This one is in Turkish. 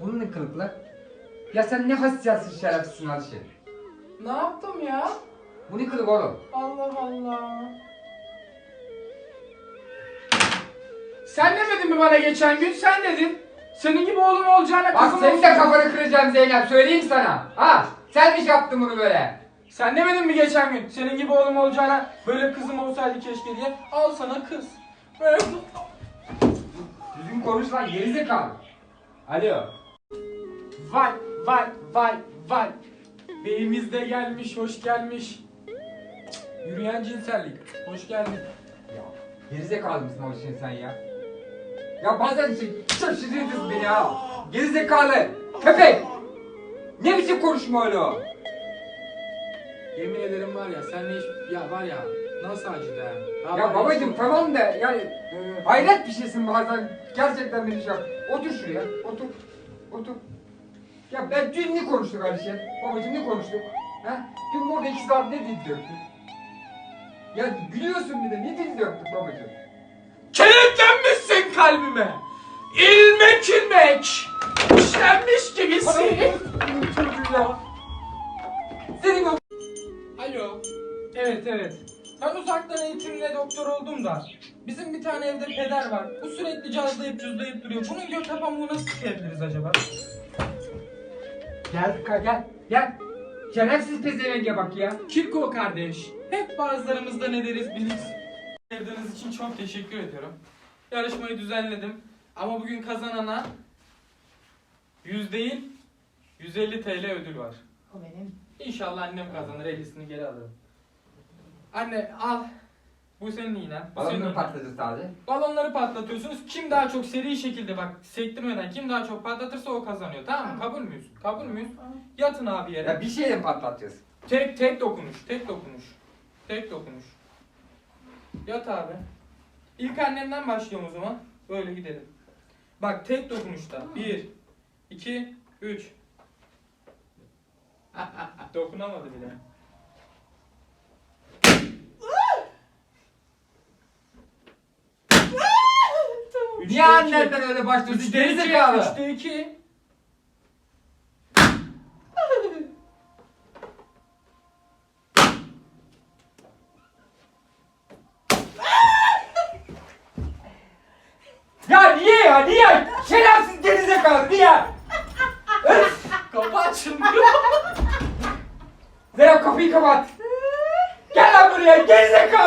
Bu ne kılıkla? Ya sen ne hassiyatsız şerefsizsin Alişe. Ne yaptım ya? Bu ne kılık oğlum? Allah Allah. Sen demedin mi bana geçen gün? Sen dedin. Senin gibi oğlum olacağına Bak kızım senin olsun. de kafanı kıracağım Zeynep söyleyeyim sana. Ha? Sen mi yaptın bunu böyle? Sen demedin mi geçen gün? Senin gibi oğlum olacağına böyle kızım olsaydı keşke diye. Al sana kız. Böyle Düzgün konuş lan gerizekalı. Alo. Vay vay vay vay. Beyimiz de gelmiş, hoş gelmiş. Yürüyen cinsellik. Hoş geldin. Ya gerizekalı mısın Alişe sen ya? Ya bazen şey, şaşırtıyorsun beni ha. Gerizekalı. Köpek. Ne biçim konuşma öyle o? Yemin ederim var ya senle hiç... Ya var ya nasıl acıdı ha? Ya var babacım tamam da yani e, hayret bir şeysin bazen. Gerçekten beni şey yap. Otur şuraya. Otur. Otur. Ya ben dün ne konuştuk Alişe? Babacım ne konuştuk? Ha? Dün burada iki saat ne dil döktük? Ya gülüyorsun bir de ne dil döktük babacım? Kenetlenmişsin kalbime. İlmek ilmek. İşlenmiş gibisin. Çocuğu ya. Senin o... Alo. Evet evet. Ben uzaktan eğitimle doktor oldum da. Bizim bir tane evde peder var. Bu sürekli cazlayıp cüzlayıp duruyor. Bunun göt pamuğu nasıl tıkayabiliriz acaba? Gel ka- gel gel. Şerefsiz pezevenge bak ya. Kirko kardeş. Hep bazılarımızda ne deriz biliriz. Sevdiğiniz için çok teşekkür ediyorum. Yarışmayı düzenledim. Ama bugün kazanana 100 değil 150 TL ödül var. O benim. İnşallah annem kazanır 50'sini geri alırım. Anne al. Bu senin iğnen. Bu senin Balonunu iğnen. sadece. Balonları patlatıyorsunuz. Kim daha çok seri şekilde bak sektirmeden kim daha çok patlatırsa o kazanıyor. Tamam mı? Kabul müyüz? Kabul müyüz? Yatın abi yere. Ya bir şeyle mi patlatacağız? Tek tek dokunuş, tek dokunuş. Tek dokunuş. Yat abi. İlk annemden başlıyorum o zaman. Böyle gidelim. Bak tek dokunuşta. Bir, iki, üç. Dokunamadı bile. Niye annenden öyle başlıyorsun? Üçte iki. Gerizekalı. Üçte iki. Ya niye ya? Niye? Şerefsiz gerizekalı niye? Öf! Kapı açılmıyor. Zeynep kapıyı kapat. Gel lan buraya gerizekalı